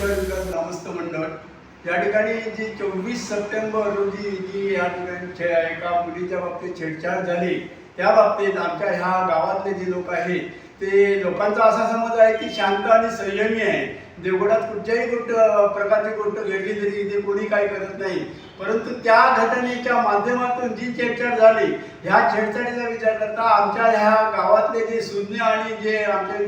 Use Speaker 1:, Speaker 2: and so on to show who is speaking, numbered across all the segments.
Speaker 1: शहर विकास ग्रामस्थ मंडळ. या ठिकाणी जी चोवीस सप्टेंबर रोजी जी या ठिकाणी एका मुलीच्या बाबतीत छेडछाड झाली त्या बाबतीत आमच्या ह्या गावातले जे लोक आहेत ते लोकांचा असा समज आहे की शांत आणि संयमी आहे. देवगडात कुठच्याही गोष्ट प्रकारची गोष्ट घडली तरी इथे कोणी काही करत नाही. परंतु त्या घटनेच्या माध्यमातून जी छेडछाड झाली ह्या छेडछाडीचा विचार करता आमच्या ह्या गावातले जे सुज्ञ आणि जे आमचे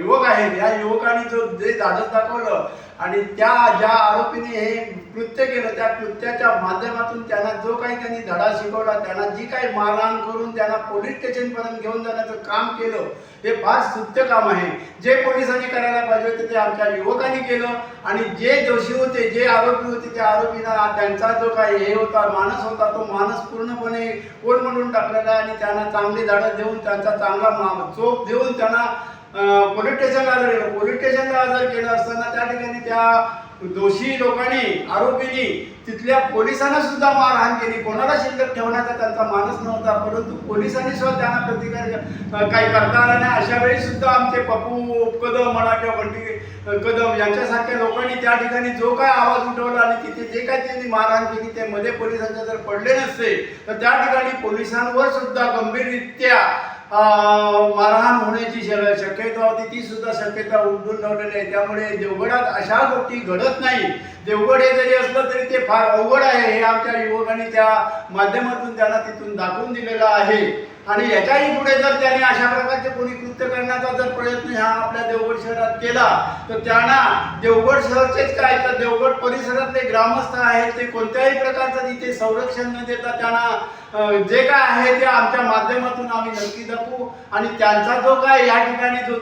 Speaker 1: युवक आहेत या युवकांनी जो जे धाडस दाखवलं आणि त्या ज्या आरोपीने हे कृत्य केलं त्या कृत्याच्या माध्यमातून त्यांना जो काही त्यांनी धडा शिकवला त्यांना जी काही मारहाण करून त्यांना पोलीस स्टेशनपर्यंत घेऊन जाण्याचं काम केलं हे फार स्तुत्य काम आहे. जे पोलिसांनी करायला पाहिजे होते ते आमच्या युवकांनी केलं. आणि जे दोषी होते जे आरोपी होते त्या आरोपींना त्यांचा जो काही हे होता मानस होता तो मानस पूर्णपणे कोण म्हणून टाकलेला आहे आणि त्यांना चांगली धाडस देऊन त्यांचा चांगला मा चोप देऊन त्यांना पोलीस स्टेशनला हजर केलं पोलीस स्टेशनला हजर केलं असताना त्या ठिकाणी त्या दोषी लोकांनी आरोपींनी तिथल्या पोलिसांना सुद्धा मारहाण केली. कोणाला शिल्लक ठेवण्याचा त्यांचा मानस नव्हता परंतु पोलिसांनी सुद्धा त्यांना प्रतिकार काही करता आला नाही. अशा वेळी सुद्धा आमचे पप्पू कदम म्हणा किंवा बंटी कदम यांच्यासारख्या लोकांनी त्या ठिकाणी जो काय आवाज उठवला आणि तिथे जे काय त्यांनी मारहाण केली ते मध्ये पोलिसांच्या जर पडले नसते तर त्या ठिकाणी पोलिसांवर सुद्धा गंभीररित्या मारहाण होण्याची शक्यता होती ती सुद्धा शक्यता उलटून लावलेली आहे त्यामुळे देवगडात अशा गोष्टी घडत नाही. देवगड हे जरी असलं तरी ते फार अवघड आहे. हे आमच्या युवकांनी त्या माध्यमातून त्यांना तिथून दाखवून दिलेलं आहे. आणि याच्याही पुढे जर त्याने अशा प्रकारचे कोणी कृत्य करण्याचा जर प्रयत्न हा आपल्या देवगड शहरात केला तर त्यांना देवगड शहरचेच काय तर देवगड परिसरातले ग्रामस्थ आहेत ते कोणत्याही प्रकारचं तिथे संरक्षण न देता त्यांना जे काय आहे ते आमच्या माध्यमातून आम्ही नक्की जपू आणि त्यांचा जो काय या ठिकाणी जो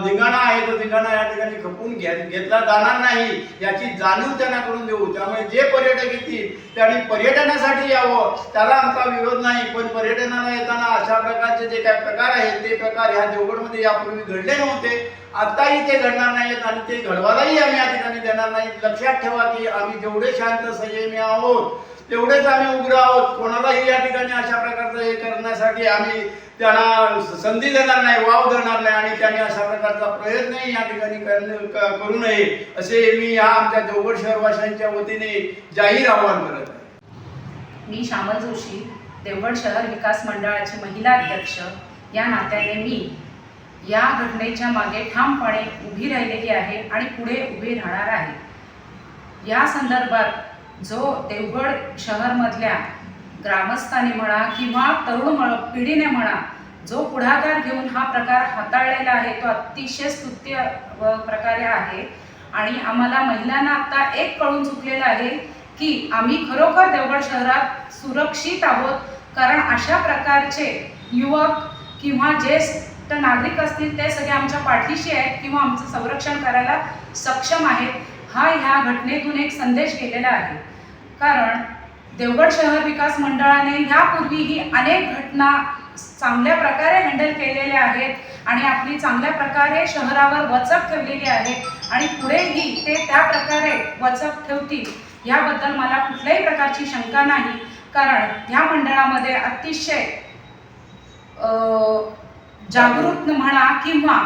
Speaker 1: धिंगाणा आहे तो धिंगाणा या ठिकाणी खपून घे घेतला जाणार नाही याची जाणीव त्यांना करून देऊ. त्यामुळे जे पर्यटक येतील त्यांनी पर्यटनासाठी यावं त्याला आमचा विरोध नाही. पण पर्यटनाला येताना अशा प्रकारचे जे काही प्रकार आहेत ते प्रकार ह्या देवगडमध्ये यापूर्वी घडले नव्हते. आत्ताही ते घडणार नाहीत आणि ते घडवायलाही आम्ही या ठिकाणी देणार नाही. लक्षात ठेवा की आम्ही जेवढे शांत संयमी आहोत तेवढेच आम्ही उग्र आहोत. कोणालाही या ठिकाणी अशा प्रकारचं हे करण्यासाठी आम्ही त्यांना संधी देणार नाही वाव देणार नाही आणि त्यांनी अशा प्रकारचा प्रयत्नही या ठिकाणी करू नये असे मी या आमच्या देवगड शहरवाशांच्या वतीने जाहीर आवाहन करत आहे.
Speaker 2: मी श्यामल जोशी देवगड शहर विकास मंडळाची महिला अध्यक्ष या नात्याने मी या घटनेच्या मागे ठामपणे उभी राहिलेली आहे आणि पुढे उभी राहणार आहे. या संदर्भात जो देवगड शहरमधल्या ग्रामस्थांनी म्हणा किंवा तरुण म- पिढीने म्हणा जो पुढाकार घेऊन हा प्रकार हाताळलेला आहे तो अतिशय स्तुत्य प्रकारे आहे. आणि आम्हाला महिलांना आता एक कळून चुकलेलं आहे की आम्ही खरोखर देवगड शहरात सुरक्षित आहोत कारण अशा प्रकारचे युवक किंवा ज्येष्ठ नागरिक असतील ते सगळे आमच्या पाठीशी आहेत किंवा आमचं संरक्षण करायला सक्षम आहेत हा ह्या घटनेतून एक संदेश गेलेला आहे. कारण देवगड शहर विकास मंडळाने ह्यापूर्वीही अनेक घटना चांगल्या प्रकारे हँडल केलेल्या आहेत आणि आपली चांगल्या प्रकारे शहरावर वचक ठेवलेली आहे आणि पुढेही ते त्या प्रकारे वचक ठेवतील याबद्दल मला कुठल्याही प्रकारची शंका नाही. कारण ह्या मंडळामध्ये अतिशय जागृत म्हणा किंवा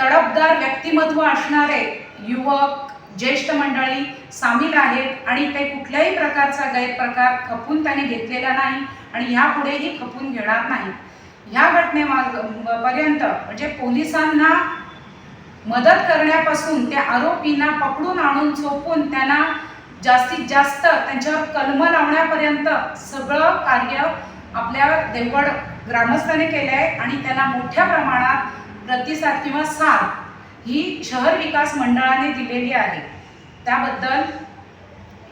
Speaker 2: तडफदार व्यक्तिमत्व असणारे युवक ज्येष्ठ मंडळी सामील आहेत आणि ते कुठल्याही प्रकारचा गैरप्रकार खपून त्याने घेतलेला नाही आणि ह्यापुढेही खपून घेणार नाही. ह्या घटनेमाग पर्यंत म्हणजे पोलिसांना मदत करण्यापासून त्या आरोपींना पकडून आणून चोपून त्यांना जास्तीत जास्त त्यांच्यावर कलम लावण्यापर्यंत सगळं कार्य आपल्या देवगड ग्रामस्थाने केलं आहे आणि त्यांना मोठ्या प्रमाणात प्रतिसाद किंवा साथ ही शहर विकास मंडळाने दिलेली आहे. त्याबद्दल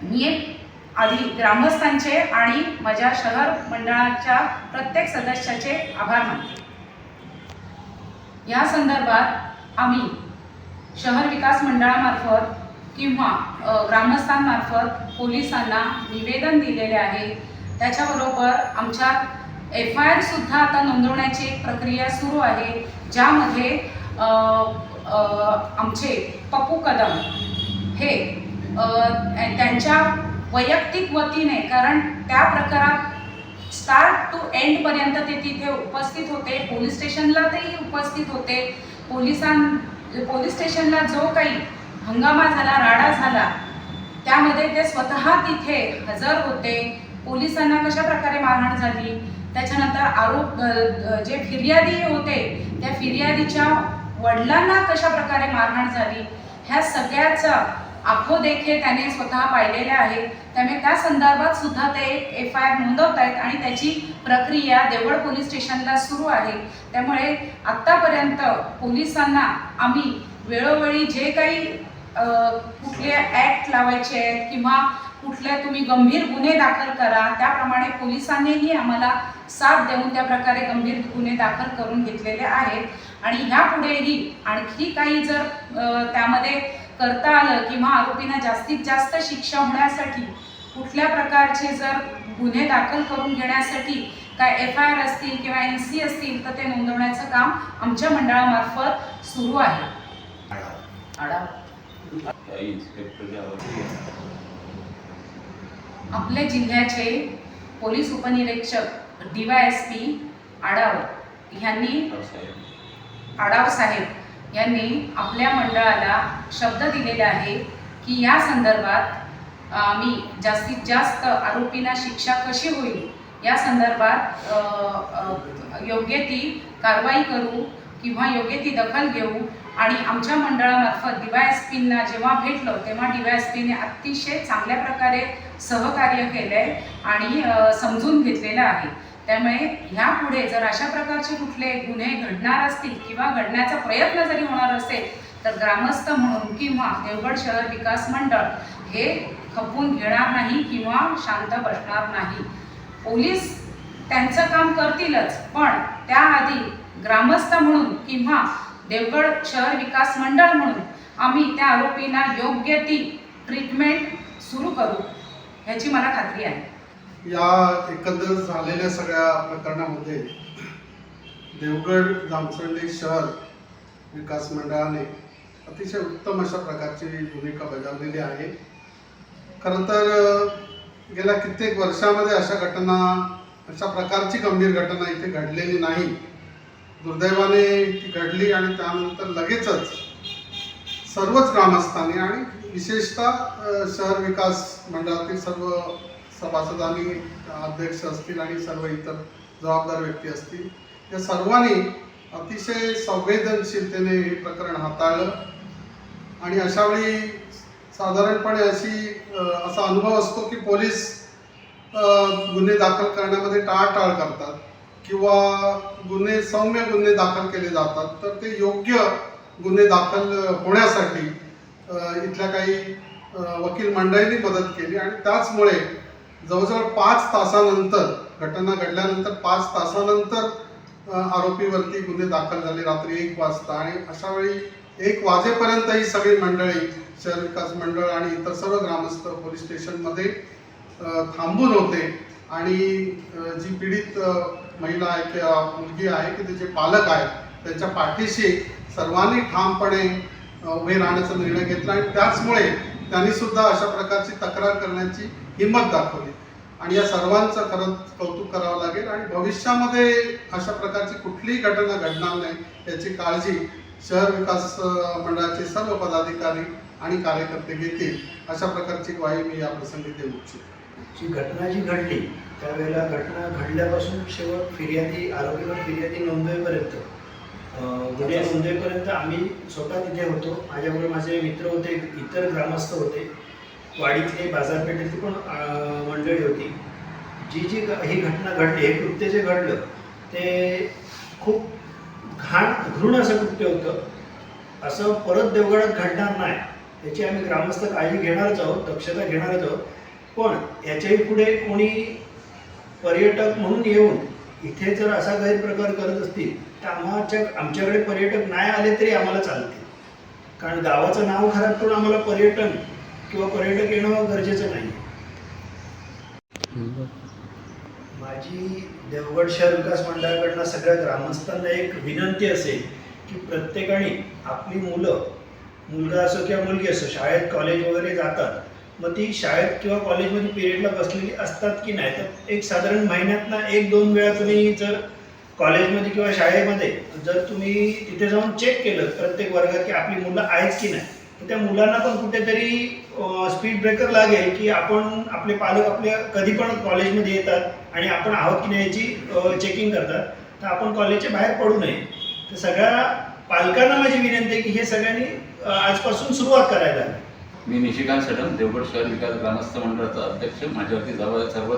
Speaker 2: मी एक आधी ग्रामस्थांचे आणि माझ्या शहर मंडळाच्या प्रत्येक सदस्याचे आभार मानते. या संदर्भात आम्ही शहर विकास मंडळामार्फत किंवा ग्रामस्थांमार्फत पोलिसांना निवेदन दिलेले आहे. त्याच्याबरोबर आमच्या एफ आय आरसुद्धा आता नोंदवण्याची एक प्रक्रिया सुरू आहे ज्यामध्ये आमचे पप्पू कदम हे त्यांच्या वैयक्तिक वतीने कारण त्या प्रकारात स्टार्ट टू एंडपर्यंत ते तिथे उपस्थित होते. पोलीस स्टेशनला तेही उपस्थित होते. पोलिसां पोलीस स्टेशनला जो काही हंगामा झाला राडा झाला त्यामध्ये ते स्वतः तिथे हजर होते. पोलिसांना कशा प्रकारे मारहाण झाली? त्याच्यानंतर आरोप जे फिर्यादी होते त्या फिर्यादीच्या वडिलांना कशा प्रकारे मारहाण झाली? ह्या सगळ्याचा आखो देखे त्याने स्वतः पाहिलेल्या आहे त्यामुळे त्या संदर्भात सुद्धा ते एक एफ आय आर नोंदवत आहेत आणि त्याची प्रक्रिया देवळ पोलीस स्टेशनला सुरू आहे. त्यामुळे आत्तापर्यंत पोलिसांना आम्ही वेळोवेळी जे काही कुठले ॲक्ट लावायचे आहेत किंवा कुठले तुम्ही गंभीर गुन्हे दाखल करा त्याप्रमाणे पोलिसांनीही आम्हाला साथ देऊन त्या प्रकारे गंभीर गुन्हे दाखल करून घेतलेले आहेत. आणि ह्यापुढेही आणखी काही जर त्यामध्ये करता आलं किंवा आरोपींना जास्तीत जास्त शिक्षा होण्यासाठी कुठल्या प्रकारचे जर गुन्हे दाखल करून घेण्यासाठी काय एफ आय आर असतील किंवा एन सी असतील तर ते नोंदवण्याचं काम आमच्या मंडळामार्फत सुरू आहे. आपल्या जिल्ह्याचे पोलीस उपनिरीक्षक D Y S P Adav यांनी आडाव साहेब यांनी आपल्या मंडळाला शब्द दिलेला आहे की या संदर्भात आम्ही जास्तीत जास्त आरोपींना शिक्षा कशी होईल? या संदर्भात योग्य ती कारवाई करू किंवा योग्य ती दखल घेऊ. आणि आमच्या मंडळामार्फत डी वाय एस पींना जेव्हा भेटलो तेव्हा डी वाय एस पीने अतिशय चांगल्या प्रकारे सहकार्य केलं आहे आणि समजून घेतलेलं आहे. त्यामुळे ह्यापुढे जर अशा प्रकारचे कुठले गुन्हे घडणार असतील किंवा घडण्याचा प्रयत्न जरी होणार असेल तर ग्रामस्थ म्हणून किंवा देवगड शहर विकास मंडळ हे खपून घेणार नाही किंवा शांत बसणार नाही. पोलीस त्यांचं काम करतीलच पण त्याआधी ग्रामस्थ म्हणून किंवा देवगड शहर विकास मंडळ म्हणून आम्ही त्या आरोपींना योग्य ती ट्रीटमेंट सुरू करू ह्याची मला खात्री आहे.
Speaker 3: या एकंदर झालेल्या सगळ्या प्रकरणामध्ये देवगड जामसंडी शहर विकास मंडळाने अतिशय उत्तम अशा प्रकारची भूमिका बजावलेली आहे. खरं तर गेल्या कित्येक वर्षामध्ये अशा घटना अशा प्रकारची गंभीर घटना इथे घडलेली नाही. दुर्दैवाने ती घडली आणि त्यानंतर लगेचच सर्वच ग्रामस्थांनी आणि विशेषतः शहर विकास मंडळातील सर्व सभासदांनी अध्यक्ष असतील आणि सर्व इतर जबाबदार व्यक्ती असतील या सर्वांनी अतिशय संवेदनशीलतेने हे प्रकरण हाताळलं. आणि अशावेळी साधारणपणे अशी असा अनुभव असतो की पोलीस गुन्हे दाखल करण्यामध्ये टाळाटाळ करतात. किंवा गुन्हे सौम्य गुन्हे दाखल केले जातात तर ते योग्य गुन्हे दाखल होण्यासाठी इथल्या काही वकील मंडळींनी मदत केली आणि त्याचमुळे जवळजवळ पाच तासानंतर घटना घडल्यानंतर पाच तासानंतर आरोपीवरती गुन्हे दाखल झाले रात्री एक वाजता आणि अशा वेळी एक वाजेपर्यंत ही सगळी मंडळी शहर विकास मंडळ आणि इतर सर्व ग्रामस्थ पोलीस स्टेशनमध्ये थांबून होते आणि जी पीडित महिला आहे किंवा मुलगी आहे की तिचे पालक आहेत त्यांच्या पाठीशी सर्वांनी ठामपणे उभे राहण्याचा निर्णय घेतला आणि त्याचमुळे त्यांनी सुद्धा अशा प्रकारची तक्रार करण्याची हिंमत दाखवली. आणि या सर्वांचं खरंच कौतुक करावं लागेल आणि भविष्यामध्ये अशा प्रकारची कुठलीही घटना घडणार नाही याची काळजी शहर विकास मंडळाचे सर्व पदाधिकारी आणि कार्यकर्ते घेतील अशा प्रकारची ग्वाही मी या प्रसंगी देऊ इच्छितो.
Speaker 4: जी घटना जी घडली त्यावेळेला घटना घडल्यापासून शेवट फिर्यादी आरोपीवर फिर्यादी नोंदवेपर्यंत गुन्हे नोंदवेपर्यंत आम्ही स्वतः तिथे होतो. माझ्याबरोबर माझे मित्र होते इतर ग्रामस्थ होते. वाडीतले बाजारपेठेतली पण मंडळी होती. जी जी ही घटना घडली हे कृत्य जे घडलं ते खूप घाण घृण असं कृत्य होतं. असं परत देवगडात घडणार नाही याची आम्ही ग्रामस्थ काळजी घेणारच आहोत दक्षता घेणारच आहोत. पण याच्याही पुढे कोणी पर्यटक म्हणून येऊन इथे जर असा गैरप्रकार करत असतील तर आम्हाच्या आमच्याकडे पर्यटक नाही आले तरी आम्हाला चालतील. कारण गावाचं नाव खराब करून आम्हाला पर्यटन किंवा पर्यटक येणं गरजेचं नाही. माझी देवगड शहर विकास मंडळाकडनं सगळ्या ग्रामस्थांना एक विनंती असेल की प्रत्येकाने आपली मुलं मुलगा असो किंवा मुलगी असो शाळेत कॉलेज वगैरे जातात मग ती शाळेत किंवा कॉलेजमध्ये पिरियडला बसलेली असतात की नाही? तर एक साधारण महिन्यातनं एक दोन वेळा तुम्ही जर कॉलेजमध्ये किंवा शाळेमध्ये जर तुम्ही तिथे जाऊन चेक केलं प्रत्येक वर्गात की आपली मुलं आहेत की नाही तर त्या मुलांना पण कुठेतरी स्पीड ब्रेकर लागेल की आपण आपले पालक आपल्या कधी पण कॉलेजमध्ये येतात आणि आपण आहोत की नाही याची चेकिंग करतात. तर आपण कॉलेजच्या बाहेर पडू नये. तर सगळ्या पालकांना माझी विनंती आहे की हे सगळ्यांनी आजपासून सुरुवात करायला हवी.
Speaker 5: मी निशिकांत सडन देवगड शहर विकास ग्रामस्थ मंडळाचा अध्यक्ष. माझ्यावरती जवळ सर्व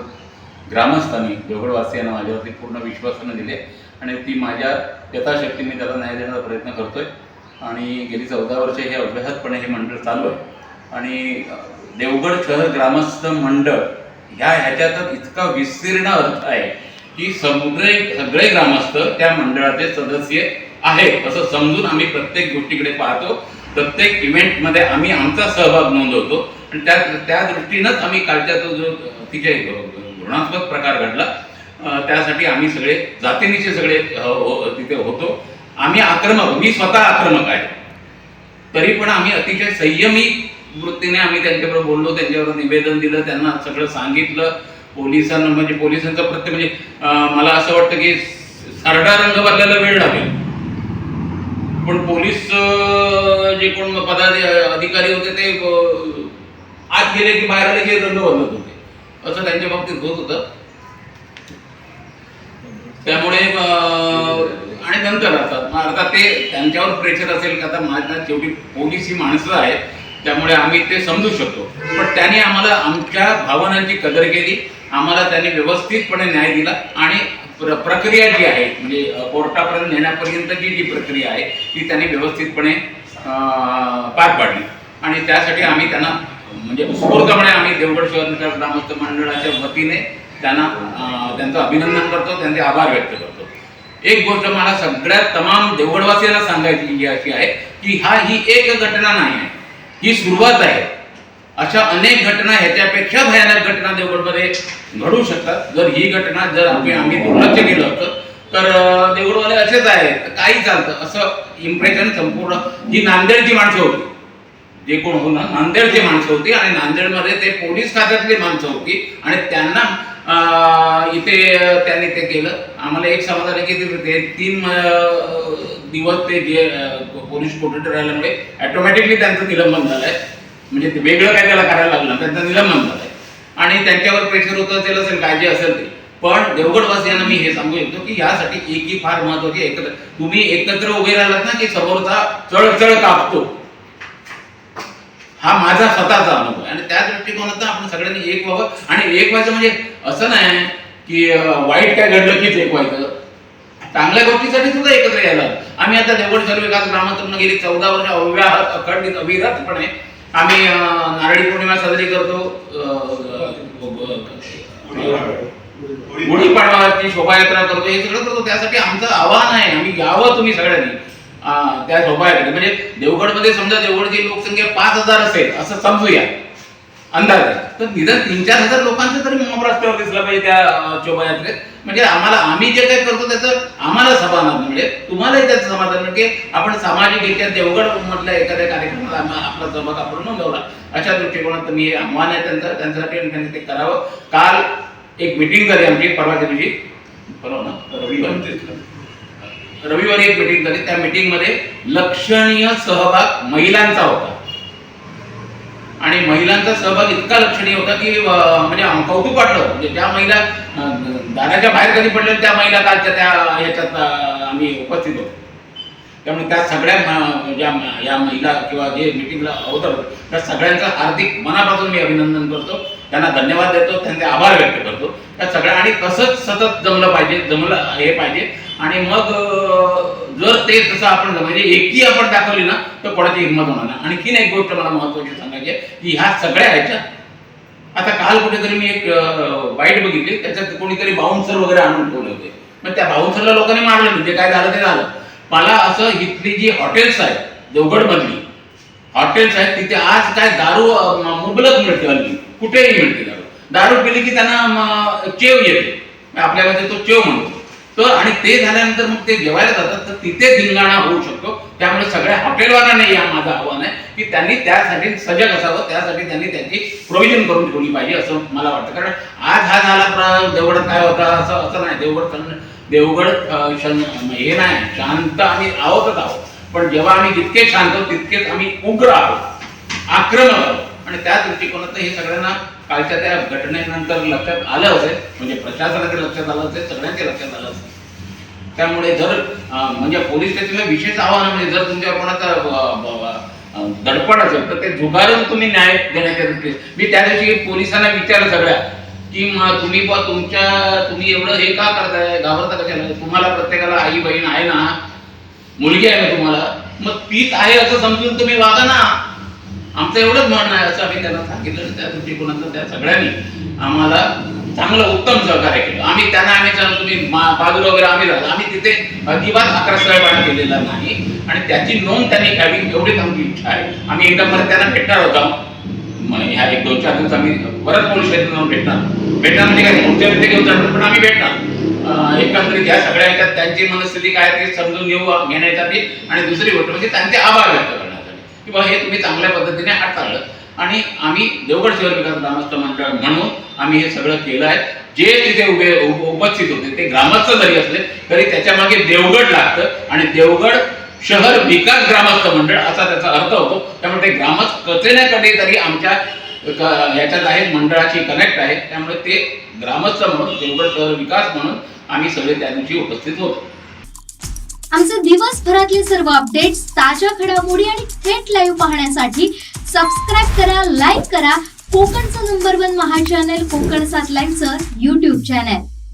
Speaker 5: ग्रामस्थांनी देवगडवासियांना माझ्यावरती पूर्ण विश्वासानं दिले आणि ती माझ्या यथाशक्तीने त्याला न्याय देण्याचा प्रयत्न करतो आहे आणि गेली चौदा वर्ष हे अभ्यासपणे हे मंडळ चालू आहे आणि देवगड शहर ग्रामस्थ मंडळ ह्या ह्याच्यातच इतका विस्तीर्ण अर्थ आहे की सगळे सगळे ग्रामस्थ त्या मंडळाचे सदस्य आहेत. असं समजून आम्ही प्रत्येक गोष्टीकडे पाहतो. प्रत्येक इव्हेंटमध्ये आम्ही आमचा सहभाग नोंदवतो. आणि त्या त्या दृष्टीनंच आम्ही कालच्या तो जो तिथे घृणात्मक प्रकार घडला त्यासाठी आम्ही सगळे जातीनिचे सगळे हो- तिथे होतो. आम्ही आक्रमक मी स्वतः आक्रमक आहे. तरी पण आम्ही अतिशय संयमी वृत्तीने आम्ही त्यांच्याबरोबर बोललो त्यांच्यावर निवेदन दिलं त्यांना सगळं सांगितलं. पोलिसांना म्हणजे पोलिसांचं प्रत्येक म्हणजे मला असं वाटतं की सरडा रंग भरलेला वेळ लागेल. पण पोलीस जे कोण पदाधि अधिकारी होते ते आत गेले की बाहेर आले की रंग बदलत होते. असं त्यांच्या बाबतीत होत होतं. त्यामुळे आणि नंतर आता आता अर्थात ते त्यांच्यावर प्रेशर असेल का आता माझ्या शेवटी पोलीस ही माणसं आहेत त्यामुळे आम्ही ते समजू शकतो. पण त्यांनी आम्हाला आमच्या भावनांची कदर केली आम्हाला त्यांनी व्यवस्थितपणे न्याय दिला आणि प्र प्रक्रिया जी आहे म्हणजे कोर्टापर्यंत नेण्यापर्यंतची जी प्रक्रिया आहे ती त्यांनी व्यवस्थितपणे पार पाडली. आणि त्यासाठी आम्ही त्यांना म्हणजे उत्स्फूर्तपणे आम्ही देवगड शहर विकास ग्रामस्थ मंडळाच्या वतीने त्यांना त्यांचं अभिनंदन करतो त्यांचे आभार व्यक्त करतो. एक गोष्ट मला सगळ्यात तमाम देवगडवासियांना सांगायची जी अशी आहे की हा ही एक घटना नाही आहे. ही सुरुवात आहे. अशा अनेक घटना ह्याच्यापेक्षा भयानक घटना देवगडमध्ये घडू शकतात. जर ही घटना जर आम्ही आम्ही दुर्लक्ष केलं होतं तर देवगडवाले असेच आहेत. काही चालतं. असं इम्प्रेशन संपूर्ण ही नांदेडची माणसं होती. जे कोण हो ना नांदेडची माणसं होती आणि नांदेडमध्ये ते पोलीस खात्यातली माणसं होती आणि त्यांना इथे त्यांनी ते केलं. आम्हाला एक समज आलं की ते- तीन दिवस ते जे पोलीस कोठडी राहिल्यामुळे ऑटोमॅटिकली त्यांचं निलंबन झालंय. म्हणजे ते वेगळं काय त्याला करायला लागलं त्यांचं निलंबन झालंय. आणि त्यांच्यावर प्रेशर होत असेल असेल काय जे असेल ते. पण देवगडवासियांना मी हे सांगू इच्छितो की यासाठी एकी फार महत्वाची एकत्र तुम्ही एकत्र उभे राहिलात ना की समोरचा चळचळ कापतो. हा माझा स्वतःचा अनुभव आहे. आणि त्या दृष्टिकोनातून आपण सगळ्यांनी एक व्हावं. आणि एक व्हायचं म्हणजे असं नाही की वाईट काय घडलं कीच एक व्हायचं. चांगल्या गोष्टीसाठी सुद्धा एकत्र यायला आम्ही आता देवगड सर्व विकास ग्रामातून गेली चौदा वर्ष अव्याहत अखंडित अविरतपणे आम्ही नारळी पौर्णिमा साजरी करतो गुढीपाडवाची शोभायात्रा करतो हे सगळं करतो. त्यासाठी आमचं आव्हान आहे. आम्ही यावं तुम्ही सगळ्यांनी. त्या शोभायात्रे म्हणजे देवगडमध्ये समजा देवगडची लोकसंख्या पाच हजार असेल असं समजूया. अंदाज. तर निदान तीन चार हजार लोकांचं तरी महाराष्ट्रावर दिसलं पाहिजे त्या शोभायात्रेत. म्हणजे आम्हाला आम्ही जे काही करतो त्याचं आम्हाला समाधान मिळेल म्हणजे तुम्हालाही समाधान मिळेल की आपण सामाजिकरित्या देवगड मधल्या एखाद्या कार्यक्रमात आम्हा- आपला सहभाग आपण नोंदवला अशा दृष्टिकोनात मी हे आव्हान आहे त्यांचं त्यांच्यासाठी आणि त्यांनी ते करावं. काल एक मिटिंग झाली आमची दिवशी. परवा ना रविवारी. रविवारी एक मिटिंग झाली. त्या मीटिंगमध्ये लक्षणीय सहभाग महिलांचा होता. आणि महिलांचा सहभाग इतका लक्षणीय होता की म्हणजे कौतुक वाटलं. म्हणजे ज्या महिला दाराच्या बाहेर कधी पडल्या त्या महिला कालच्या त्या ह्याच्यात आम्ही उपस्थित होतो. त्यामुळे त्या सगळ्या ज्या या महिला किंवा जे मिटिंगला अवतरत त्या सगळ्यांचं हार्दिक मनापासून मी अभिनंदन करतो. त्यांना धन्यवाद देतो त्यांचे आभार व्यक्त करतो. त्या सगळ्या आणि तसंच सतत जमलं पाहिजे जमलं हे पाहिजे. आणि मग जर ते तसं आपण म्हणजे एकी आपण दाखवली ना तर कोणाची हिंमत होणार नाही. आणखीन एक गोष्ट मला महत्वाची सांगायची की ह्या सगळ्या ह्याच्या आता काल कुठेतरी मी एक वाईट बघितली त्याच्यात कोणीतरी बाउन्सर वगैरे आणून ठेवले होते. मग त्या बाउन्सरला लोकांनी मारलं म्हणजे काय झालं ते झालं. मला असं इथली जी हॉटेल्स आहेत देवगडमधली हॉटेल्स आहेत तिथे आज काय दारू मुबलक मिळते हल्ली. कुठेही मिळते दारू. दारू पिली की त्यांना चेव येते. आपल्यामध्ये तो चेव म्हणतो. तर आणि ते झाल्यानंतर मग ते जेवायला जातात तर तिथे धिंगाणा होऊ शकतो. त्यामुळे सगळ्या हॉटेलवाल्यांना या माझं आव्हान आहे की त्यांनी त्यासाठी सजग असावं त्यासाठी त्यांनी त्याची प्रोव्हिजन करून ठेवली पाहिजे असं मला वाटतं. कारण आज हा झाला प्र- देवगडात काय होता असं असं नाही. देवगड देवगड हे नाही शांत आम्ही आहोतच आहोत. पण जेव्हा आम्ही जितके शांत आहोत तितकेच आम्ही उग्र आहोत आक्रमक आहोत. आणि त्या दृष्टिकोनातून हे सगळ्यांना कालच्या त्या घटनेनंतर लक्षात आलं असेल म्हणजे प्रशासनाच्या लक्षात आलं असेल सगळ्यांच्या लक्षात आलं असेल. त्यामुळे जर म्हणजे पोलीस स्टेशनला विशेष आव्हान म्हणजे जर तुमच्यावर कोणाचा दडपण असेल तर ते झुगारून तुम्ही न्याय देण्याच्या दृष्टीने मी त्या दिवशी पोलिसांना विचारलं सगळ्या की मग तुम्ही बा तुमच्या तुम्ही एवढं हे का करताय? घाबरता कशाला? तुम्हाला प्रत्येकाला आई बहीण आहे ना? मुलगी आहे ना तुम्हाला? मग तीच आहे असं समजून तुम्ही वागा ना. आमचं एवढंच म्हणणं आहे असं आम्ही त्यांना सांगितलं त्या दृष्टिकोनातून त्या सगळ्यांनी. आम्हाला चांगलं उत्तम सहकार्य केलं. आम्ही त्यांना आम्ही सांगतो तुम्ही मा- बाजूला वगैरे आम्ही राहतो आम्ही तिथे अजिबात अकरासळेपणा केलेला नाही. आणि त्याची नोंद त्यांनी घ्यावी एवढीच आमची इच्छा आहे. आम्ही एकदा परत त्यांना भेटणार होतो. ह्या एक दोन चार दिवस आम्ही परत पोलीस स्टेशन जाऊन भेटणार. भेटणार म्हणजे काय मोर्चा तिथे घेऊन जाणार पण आम्ही भेटणार. एकंदरीत या सगळ्या ह्याच्यात त्यांची मनस्थिती काय ते समजून घेऊ घेण्यासाठी आणि दुसरी गोष्ट म्हणजे त्यांचे आभार व्यक्त करण्यासाठी. की बाबा हे तुम्ही चांगल्या पद्धतीने हाताळलं. आणि आम्ही देवगड शहर विकास ग्रामस्थ मंडळ म्हणून आम्ही हे सगळं केलं आहे. जे तिथे उभे उपस्थित होते ते ग्रामस्थ जरी असले तरी त्याच्यामागे देवगड लागतं. आणि देवगड शहर विकास ग्रामस्थ मंडळ असा त्याचा अर्थ होतो. त्यामुळे ते ग्रामस्थ कसे ना कधी तरी आमच्या याच्यात आहे मंडळाची कनेक्ट आहे. त्यामुळे ते ग्रामस्थ म्हणून देवगड शहर विकास म्हणून आम्ही सगळे त्या दिवशी उपस्थित होतो.
Speaker 6: आमचे दिवसभरातले सर्व अपडेट्स ताज्या घडामोडी आणि थेट लाईव्ह पाहण्यासाठी सबस्क्राईब करा लाईक करा. कोकणचं नंबर वन महा चॅनल कोकण सात लाईव्हचं युट्यूब चॅनल